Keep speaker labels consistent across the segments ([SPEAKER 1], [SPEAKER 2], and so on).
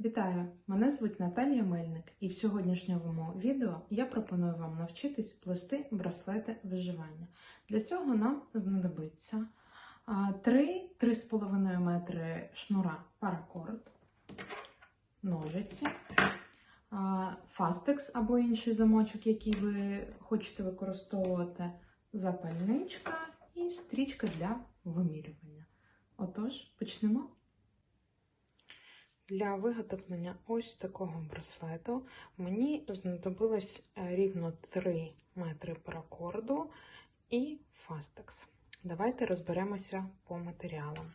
[SPEAKER 1] Вітаю! Мене звуть Наталія Мельник, і в сьогоднішньому відео я пропоную вам навчитись плести браслети виживання. Для цього нам знадобиться 3-3,5 метри шнура паракорд, ножиці, фастекс або інший замочок, який ви хочете використовувати, запальничка і стрічка для вимірювання. Отож, почнемо. Для виготовлення ось такого браслету мені знадобилось е, рівно 3 метри паракорду і фастекс. Давайте розберемося по матеріалам.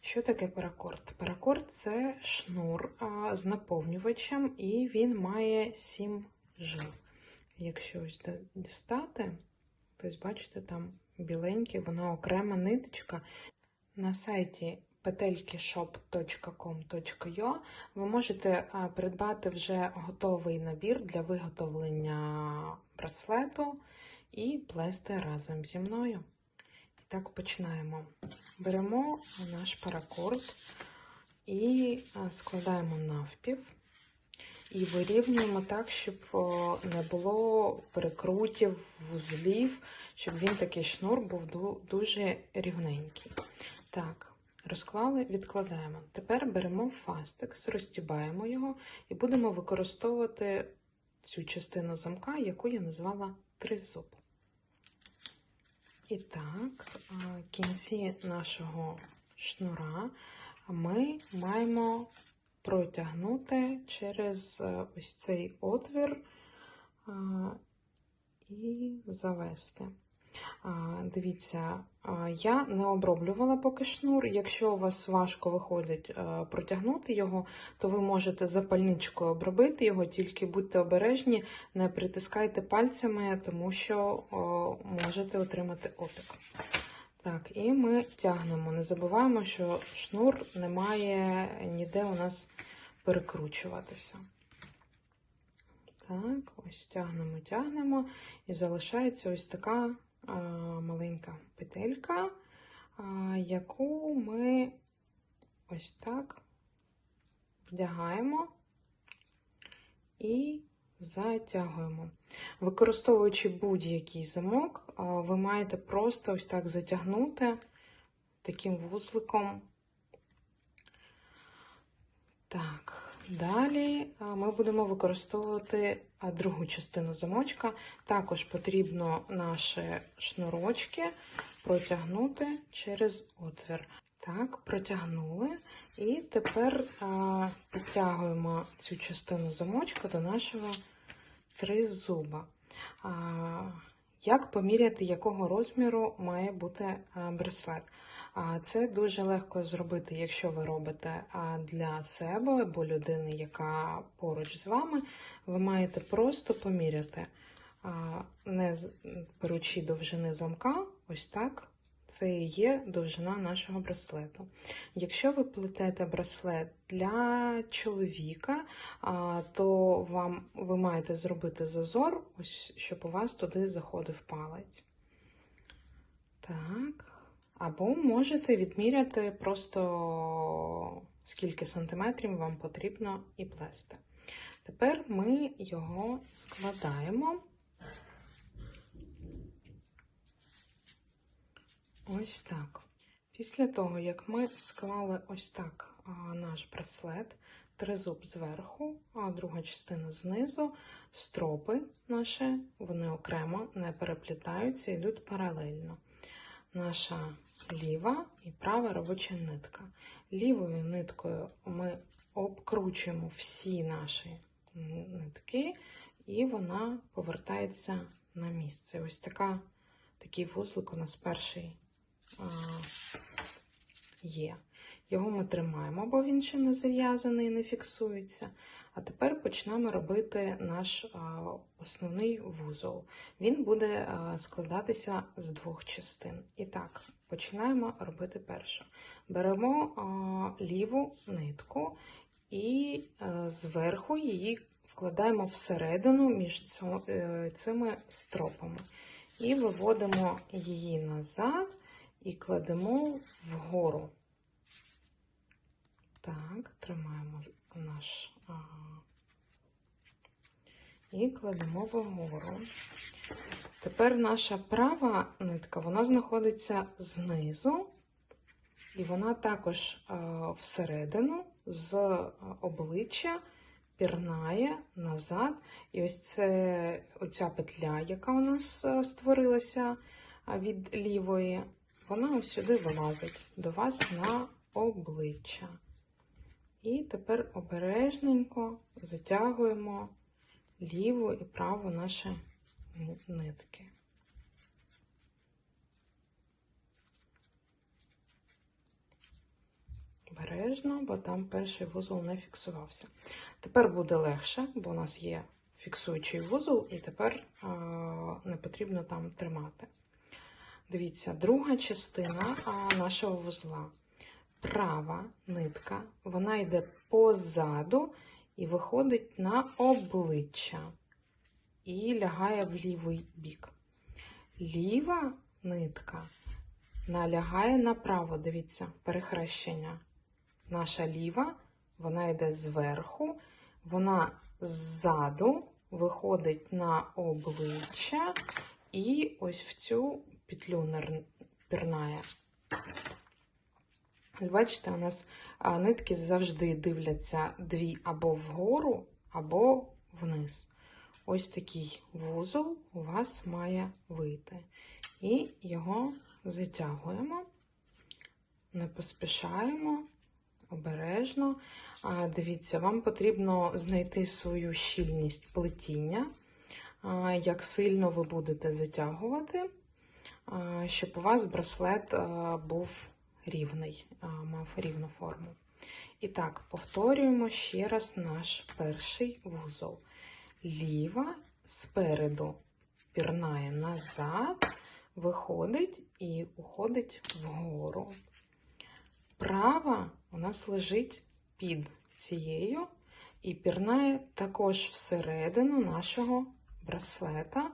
[SPEAKER 1] Що таке паракорд? Паракорд це шнур з наповнювачем, і він має 7 жил. Якщо ось дістати, то бачите, там біленький, вона окрема ниточка. На сайті petelkishop.com.ua ви можете придбати вже готовий набір для виготовлення браслету і плести разом зі мною. І так починаємо. Беремо наш паракорд і складаємо навпів. І вирівнюємо так, щоб не було перекрутів, вузлів, щоб він такий шнур був дуже рівненький. Так, розклали, відкладаємо. Тепер беремо фастекс, розтібаємо його і будемо використовувати цю частину замка, яку я назвала тризуб. І так, в кінці нашого шнура ми маємо протягнути через ось цей отвір і завести. Дивіться, я не оброблювала поки шнур. Якщо у вас важко виходить протягнути його, то ви можете запальничкою обробити його, тільки будьте обережні, не притискайте пальцями, тому що можете отримати опік. Так, і ми тягнемо. Не забуваємо, що шнур не має ніде у нас перекручуватися. Так, ось тягнемо, тягнемо, і залишається ось така маленька петелька, яку ми ось так вдягаємо і затягуємо. Використовуючи будь-який замок, ви маєте просто ось так затягнути таким вузликом. Так. Далі ми будемо використовувати другу частину замочка. Також потрібно наші шнурочки протягнути через отвір. Так, протягнули. І тепер підтягуємо цю частину замочка до нашого тризуба. Як поміряти, якого розміру має бути браслет? Це дуже легко зробити, якщо ви робите для себе або людини, яка поруч з вами, ви маєте просто поміряти, не беручи довжини замка, ось так. Це і є довжина нашого браслету. Якщо ви плетете браслет для чоловіка, то вам ви маєте зробити зазор, ось щоб у вас туди заходив палець. Так. Або можете відміряти просто скільки сантиметрів вам потрібно і плести. Тепер ми його складаємо ось так. Після того, як ми склали ось так наш браслет, тризуб зверху, а друга частина знизу, стропи наші, вони окремо не переплітаються, йдуть паралельно. Наша ліва і права робоча нитка. Лівою ниткою ми обкручуємо всі наші нитки, і вона повертається на місце. Ось така, такий вузлик у нас перший є. Його ми тримаємо, бо він ще не зав'язаний, не фіксується. А тепер почнемо робити наш основний вузол. Він буде складатися з двох частин. І так, починаємо робити першу. Беремо ліву нитку і зверху її вкладаємо всередину між е, цими стропами. І виводимо її назад і кладемо вгору. Так, тримаємо наш а, і кладемо вгору. Тепер наша права нитка вона знаходиться знизу, і вона також а, всередину з обличчя пірнає назад. І ось це оця петля, яка у нас створилася від лівої, вона ось сюди вилазить до вас на обличчя. І тепер обережненько затягуємо ліву і праву наші нитки. Обережно, бо там перший вузол не фіксувався. Тепер буде легше, бо у нас є фіксуючий вузол, і тепер а, не потрібно там тримати. Дивіться, друга частина нашого вузла. Права нитка, вона йде позаду і виходить на обличчя і лягає в лівий бік. Ліва нитка налягає направо. Дивіться, перехрещення. Наша ліва, вона йде зверху, вона ззаду виходить на обличчя і ось в цю петлю пірнає. Бачите, у нас нитки завжди дивляться дві або вгору, або вниз. Ось такий вузол у вас має вийти. І його затягуємо, не поспішаємо, обережно. Дивіться, вам потрібно знайти свою щільність плетіння, як сильно ви будете затягувати, щоб у вас браслет був рівний, мав рівну форму. І так, повторюємо ще раз наш перший вузол. Ліва спереду пірнає назад, виходить і уходить вгору. Права у нас лежить під цією і пірнає також всередину нашого браслета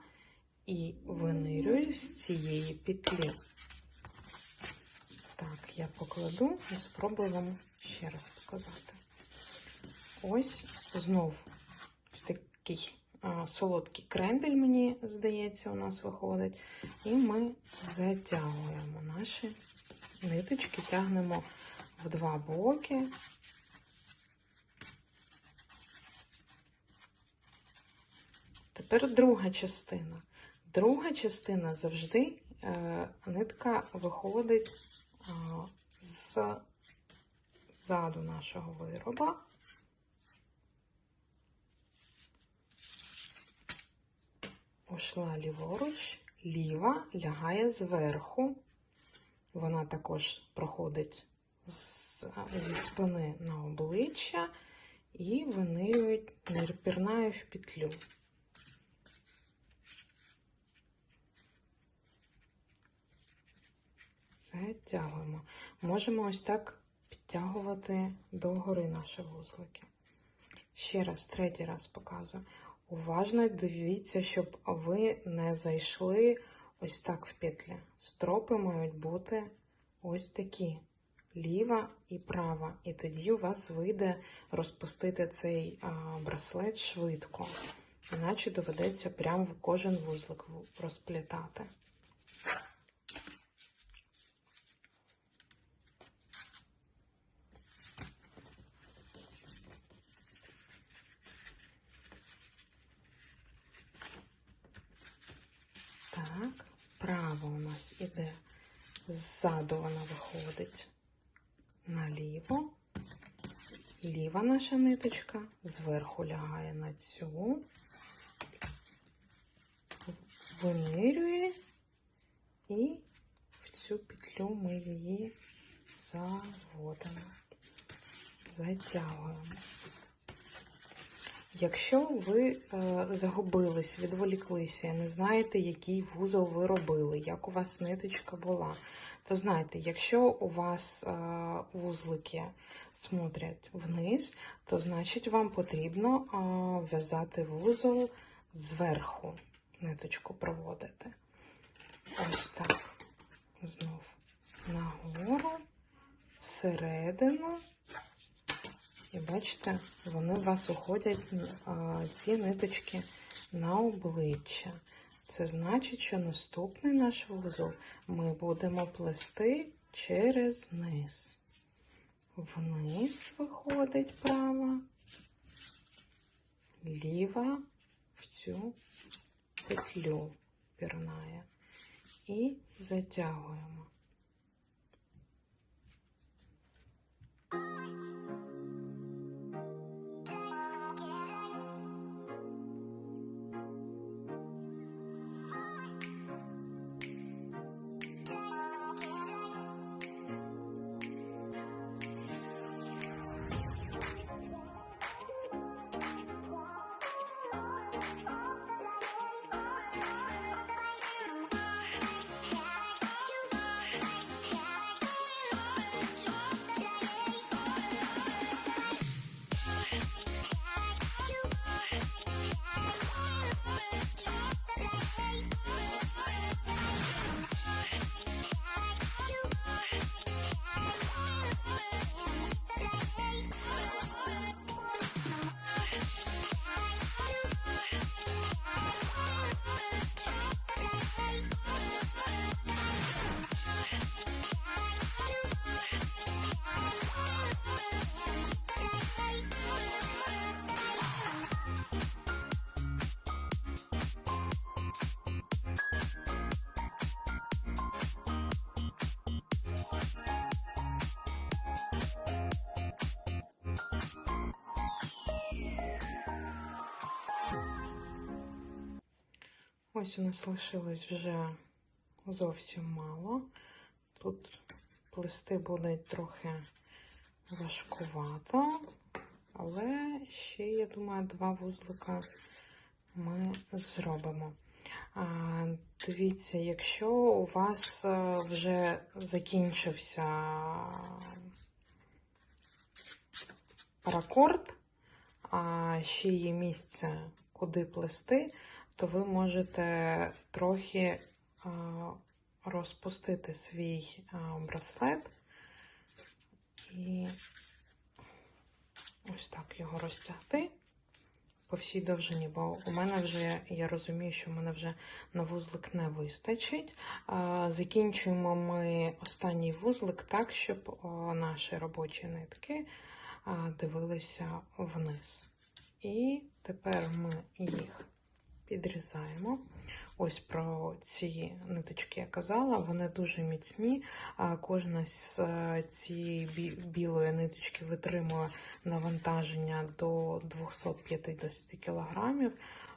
[SPEAKER 1] і винирює з цієї петлі. Так, я покладу і спробую вам ще раз показати. Ось знов ось такий а, солодкий крендель, мені здається, у нас виходить. І ми затягуємо наші ниточки, тягнемо в два боки. Тепер друга частина. Друга частина завжди е, нитка виходить е, з ззаду нашого вироба. Ушла ліворуч, ліва лягає зверху. Вона також проходить з, зі спини на обличчя і винирюють, пірнає в петлю. Затягуємо. Можемо ось так підтягувати догори наші вузлики. Ще раз, третій раз показую. Уважно дивіться, щоб ви не зайшли ось так в петлі. Стропи мають бути ось такі. Ліва і права. І тоді у вас вийде розпустити цей браслет швидко. Іначе доведеться прямо в кожен вузлик розплітати. Так, право у нас іде ззаду вона виходить. Наліво. Ліва наша ниточка. Зверху лягає на цю, винирює, і в цю петлю ми її заводимо, затягуємо. Якщо ви е, загубились, відволіклися, не знаєте, який вузол ви робили, як у вас ниточка була, то знаєте, якщо у вас е, вузлики смотрять вниз, то значить вам потрібно е, в'язати вузол зверху, ниточку проводити. Ось так. Знов нагору, всередину. І бачите, вони у вас уходять ці ниточки на обличчя. Це значить, що наступний наш вузол ми будемо плести через низ. Вниз виходить права, ліва в цю петлю пірнає. І затягуємо. Ось у нас лишилось вже зовсім мало. Тут плести буде трохи важкувато, але ще, я думаю, два вузлика ми зробимо. Дивіться, якщо у вас е, вже закінчився паракорд, а ще є місце, куди плести, то ви можете трохи розпустити свій браслет і ось так його розтягти по всій довжині, бо у мене вже, я розумію, що в мене вже на вузлик не вистачить. Закінчуємо ми останній вузлик так, щоб наші робочі нитки дивилися вниз. І тепер ми їх підрізаємо. Ось про ці ниточки я казала, вони дуже міцні. Кожна з е, цієї білої ниточки витримує навантаження до 250 кг,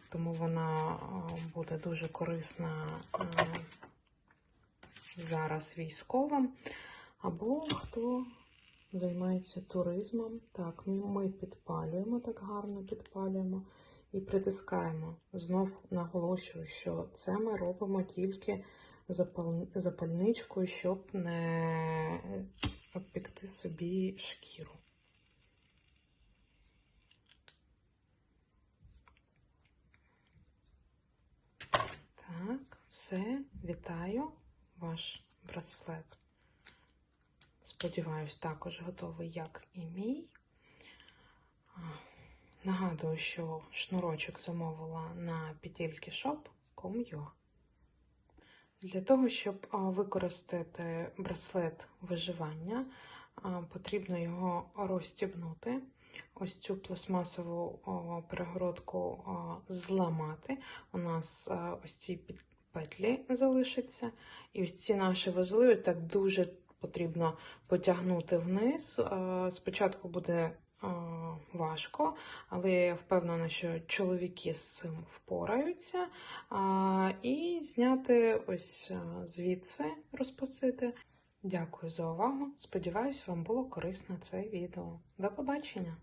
[SPEAKER 1] тому вона е, буде дуже корисна е, зараз військовим. Або хто займається туризмом. Так, ми підпалюємо, так гарно підпалюємо і притискаємо. Знов наголошую, що це ми робимо тільки запальничкою, щоб не обпекти собі шкіру. Так, все, вітаю ваш браслет. Сподіваюсь, також готовий, як і мій. Нагадую, що шнурочок замовила на shop.com.ua. Для того, щоб використати браслет виживання, потрібно його розстібнути. Ось цю пластмасову перегородку зламати. У нас ось ці петлі залишаться. І ось ці наші вузли ось так дуже потрібно потягнути вниз. Спочатку буде важко, але я впевнена, що чоловіки з цим впораються. І зняти ось е, звідси розпустити. Дякую за увагу. Сподіваюсь, вам було корисно це відео. До побачення!